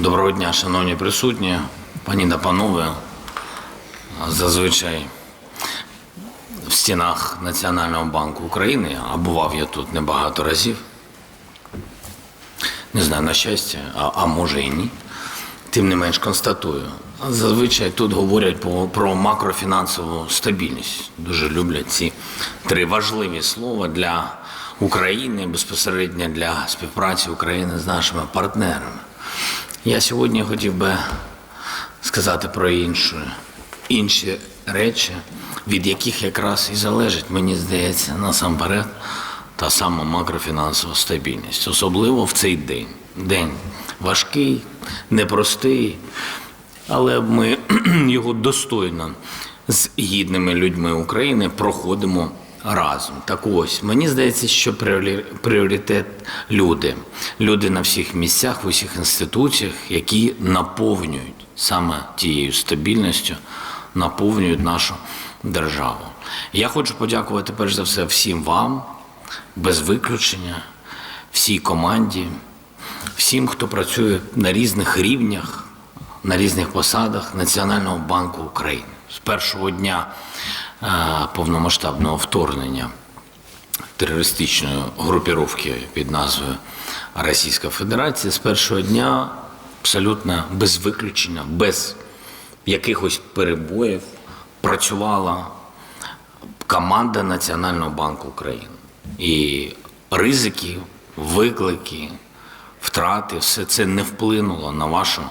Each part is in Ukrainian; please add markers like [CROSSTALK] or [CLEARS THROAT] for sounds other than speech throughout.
Доброго дня, шановні присутні, пані та панове. Зазвичай в стінах Національного банку України, а бував я тут небагато разів. Не знаю, на щастя, а, а може і ні. Тим не менш констатую. Зазвичай тут говорять про макрофінансову стабільність. Дуже люблять ці три важливі слова для України, безпосередньо для співпраці України з нашими партнерами. Я сьогодні хотів би сказати про інше, інші речі, від яких якраз і залежить, мені здається, насамперед, та сама макрофінансова стабільність, особливо в цей день. День важкий, непростий, але ми [CLEARS THROAT] його достойно з гідними людьми України проходимо разом. Так ось, мені здається, що пріоритет люди. Люди на всіх місцях, в усіх інституціях, які наповнюють саме тією стабільністю, наповнюють нашу державу. Я хочу подякувати перш за все всім вам, без виключення, всій команді, всім, хто працює на різних рівнях, на різних посадах Національного банку України. З першого дня е, повномасштабного вторгнення терористичної групіровки під назвою Російська Федерація з першого дня абсолютно без виключення, без якихось перебоїв працювала команда Національного банку України. І ризики, виклики, втрати, все це не вплинуло на вашу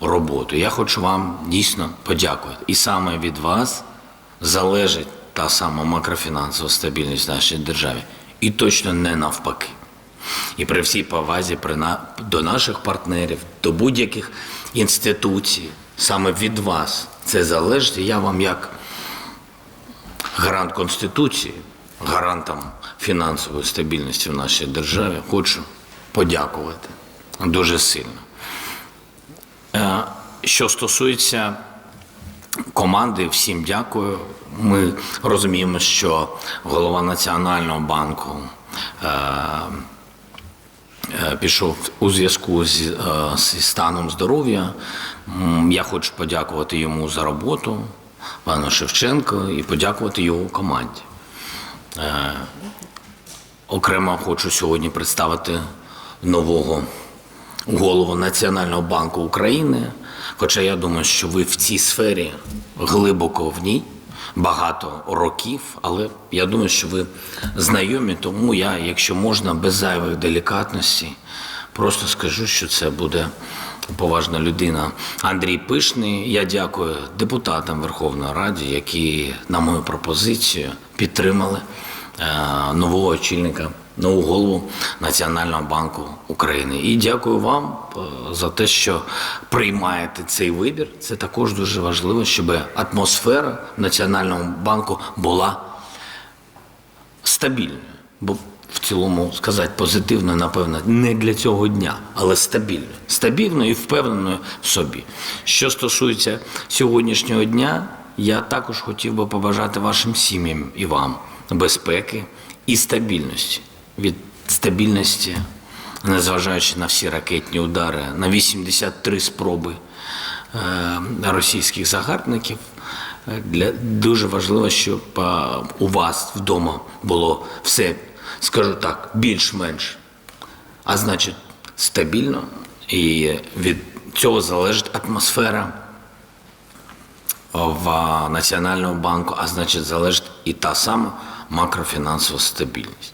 роботу. Я хочу вам дійсно подякувати. І саме від вас залежить та сама макрофінансова стабільність в нашій державі. І точно не навпаки. І при всій повазі до наших партнерів, до будь-яких інституцій, саме від вас це залежить. Я вам як гарант Конституції, гарантом фінансової стабільності в нашій державі, хочу подякувати дуже сильно. Що стосується команди, всім дякую. Ми розуміємо, що голова Національного банку е, е, пішов у зв'язку з, е, зі станом здоров'я. Я хочу подякувати йому за роботу, пану Шевченко, і подякувати його команді. Е, Окремо хочу сьогодні представити нового голову Національного банку України. Хоча я думаю, що ви в цій сфері глибоко в ній, багато років, але я думаю, що ви знайомі, тому я, якщо можна, без зайвих делікатностей, просто скажу, що це буде поважна людина. Андрій Пишний. Я дякую депутатам Верховної Ради, які на мою пропозицію підтримали нового очільника, нову голову Національного банку України. І дякую вам е, за те, що приймаєте цей вибір. Це також дуже важливо, щоб атмосфера в Національному банку була стабільною. Бо в цілому сказати позитивно, напевно, не для цього дня, але стабільною. Стабільною і впевненою в собі. Що стосується сьогоднішнього дня, я також хотів би побажати вашим сім'ям і вам безпеки і стабільності. Від стабільності, незважаючи на всі ракетні удари, на 83 спроби е, російських загарбників. Е, Для дуже важливо, щоб е, у вас вдома було все, скажу так, більш-менш, а значить, стабільно, і від цього залежить атмосфера в Національному банку, а значить, залежить і та сама макрофінансова стабільність.